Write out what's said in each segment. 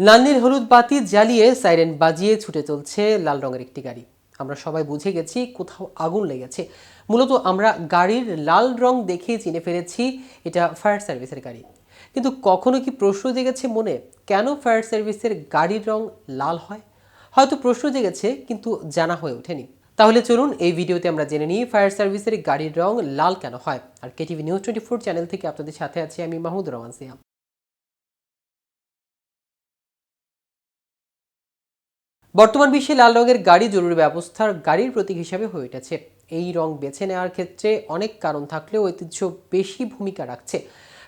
নীল হলুদ বাতি জ্বালিয়ে সাইরেন বাজিয়ে ছুটে চলছে লাল রঙের একটি গাড়ি। আমরা সবাই বুঝে গেছি কোথাও আগুন লেগেছে। মূলত আমরা গাড়ির লাল রং দেখে চিনে ফেলেছি এটা ফায়ার সার্ভিসের গাড়ি। কিন্তু কখনো কি প্রশ্ন জেগেছে মনে কেন ফায়ার সার্ভিসের গাড়ির রং লাল হয়? হয়তো প্রশ্ন জেগেছে, কিন্তু জানা হয়ে ওঠেনি। তাহলে চলুন এই ভিডিওতে আমরা জেনে নিই ফায়ার সার্ভিসের গাড়ির রং লাল কেন হয়। আর KTV news twenty four channel থেকে আপনাদের সাথে আছি আমি মাহমুদ রহমান সিয়াম। বর্তমান বিশ্বে লাল রঙের গাড়ি জরুরি ব্যবস্থার গাড়ির প্রতীক হিসাবে হয়ে উঠেছে। এই রং বেছে নেওয়ার ক্ষেত্রে অনেক কারণ থাকলেও ঐতিহ্য বেশি ভূমিকা রাখছে।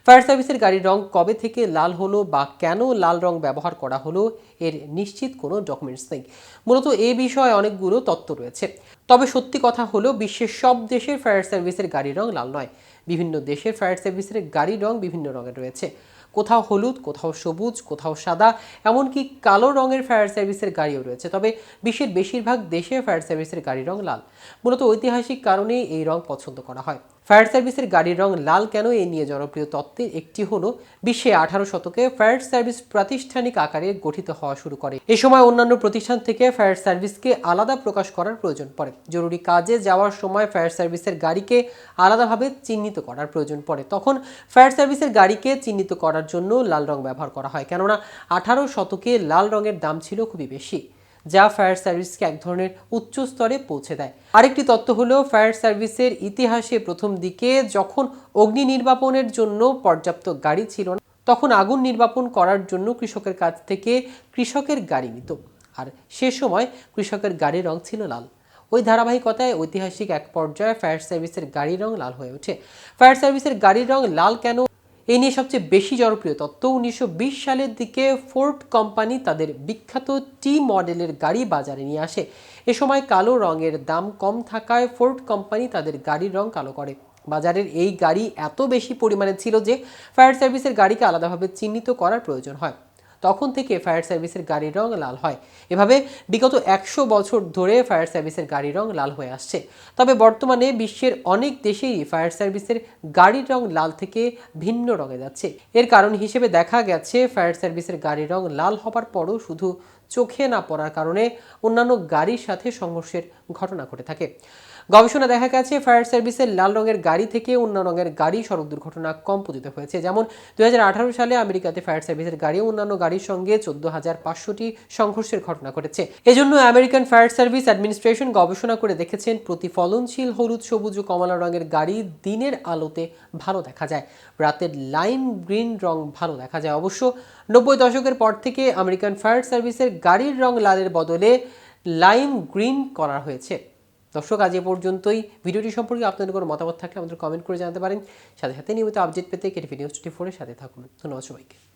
ফায়ার সার্ভিসের গাড়ির রং কবে থেকে লাল হলো বা কেন লাল রং ব্যবহার করা হলো, এর নিশ্চিত কোনো ডকুমেন্টস নেই। মূলত এ বিষয়ে অনেকগুলো তত্ত্ব রয়েছে। তবে সত্যি কথা হলো, বিশ্বের সব দেশের ফায়ার সার্ভিসের গাড়ির রং লাল নয়। বিভিন্ন দেশের ফায়ার সার্ভিসের গাড়ির রং বিভিন্ন রঙের রয়েছে। কোথাও হলুদ, কোথাও সবুজ, কোথাও সাদা, এমনকি কালো রঙের ফায়ার সার্ভিসের গাড়িও রয়েছে। তবে বিশ্বের বেশিরভাগ দেশে ফায়ার সার্ভিসের গাড়ির রং লাল। মূলত ঐতিহাসিক কারণেই এই রং পছন্দ করা হয়। ফায়ার সার্ভিসের গাড়ির রং লাল কেন এ নিয়ে জনপ্রিয় তত্ত্বের একটি হলো বিশ্বে আঠারো শতকে ফায়ার সার্ভিস প্রাতিষ্ঠানিক আকারে গঠিত হওয়া শুরু করে। এ সময় অন্যান্য প্রতিষ্ঠান থেকে ফায়ার সার্ভিসকে আলাদা প্রকাশ করার প্রয়োজন পড়ে। জরুরি কাজে যাওয়ার সময় ফায়ার সার্ভিসের গাড়িকে আলাদাভাবে চিহ্নিত করার প্রয়োজন পড়ে। তখন ফায়ার সার্ভিসের গাড়িকে চিহ্নিত করার জন্য লাল রং ব্যবহার করা হয়। কেননা আঠারো শতকে লাল রঙের দাম ছিল খুবই বেশি। যা ফায়ার সার্ভিসকে এক ধরনের উচ্চ স্তরে পৌঁছে দেয়। আরেকটি তত্ত্ব হলো, ফায়ার সার্ভিসের ইতিহাসে প্রথম দিকে যখন অগ্নি নির্বাপনের জন্য পর্যাপ্ত গাড়ি ছিল না, তখন আগুন নির্বাপন করার জন্য কৃষকের কাছ থেকে কৃষকের গাড়ি নিত। আর সে সময় কৃষকের গাড়ির রং ছিল লাল। ওই ধারাবাহিকতায় ঐতিহাসিক এক পর্যায়ে ফায়ার সার্ভিসের গাড়ির রং লাল হয়ে ওঠে। ফায়ার সার্ভিসের গাড়ির রং লাল কেন? এই নিয়ে সবচেয়ে বেশি জনপ্রিয় তত্ত্ব উনিশশো বিশ সালের দিকে ফোর্ট কোম্পানি তাদের বিখ্যাত টি মডেলের গাড়ি বাজারে নিয়ে আসে। এ সময় কালো রঙের দাম কম থাকায় ফোর্ট কোম্পানি তাদের গাড়ির রং কালো করে। বাজারের এই গাড়ি এত বেশি পরিমাণে ছিল যে ফায়ার সার্ভিসের গাড়িকে আলাদাভাবে চিহ্নিত করার প্রয়োজন হয়। তখন থেকে ফায়ার সার্ভিসের গাড়ির রং লাল হয়। এভাবে বিগত একশো বছর ধরে ফায়ার সার্ভিসের গাড়ির রং লাল হয়ে আসছে। তবে বর্তমানে বিশ্বের অনেক দেশেই ফায়ার সার্ভিসের গাড়ির রং লাল থেকে ভিন্ন রঙে যাচ্ছে। এর কারণ হিসেবে দেখা গেছে, ফায়ার সার্ভিসের গাড়ির রং লাল হবার পরও শুধু চোখে না পড়ার কারণে অন্যান্য গাড়ির সাথে সংঘর্ষের ঘটনা ঘটে থাকে। গবেষণা দেখা গেছে, ফায়ার সার্ভিসের লাল রঙের গাড়ি থেকে অন্য রঙের গাড়ি সড়ক দুর্ঘটনা কম পতিত হয়েছে। যেমন দু হাজার আঠারো সালে আমেরিকাতে ফায়ার সার্ভিসের গাড়ি অন্যান্য গাড়ির সঙ্গে চোদ্দ হাজার পাঁচশোটি সংঘর্ষের ঘটনা ঘটেছে। এজন্য আমেরিকান ফায়ার সার্ভিস অ্যাডমিনিস্ট্রেশন গবেষণা করে দেখেছেন, প্রতিফলনশীল হলুদ, সবুজ ও কমলা রঙের গাড়ি দিনের আলোতে ভালো দেখা যায়। রাতের লাইম গ্রিন রং ভালো দেখা যায়। অবশ্য নব্বই দশকের পর থেকে আমেরিকান ফায়ার সার্ভিসের গাড়ির রং লালের বদলে লাইম গ্রিন করা হয়েছে। দর্শক, আজ এ পর্যন্তই। ভিডিওটি সম্পর্কে আপনাদের কোনো মতামত থাকলে আমাদের কমেন্ট করে জানাতে পারেন। সাথে সাথে নিয়মিত আপডেট পেতে কেটিভি নিউজ টোয়েন্টি ফোরের সাথে থাকুন। ধন্যবাদ সবাইকে।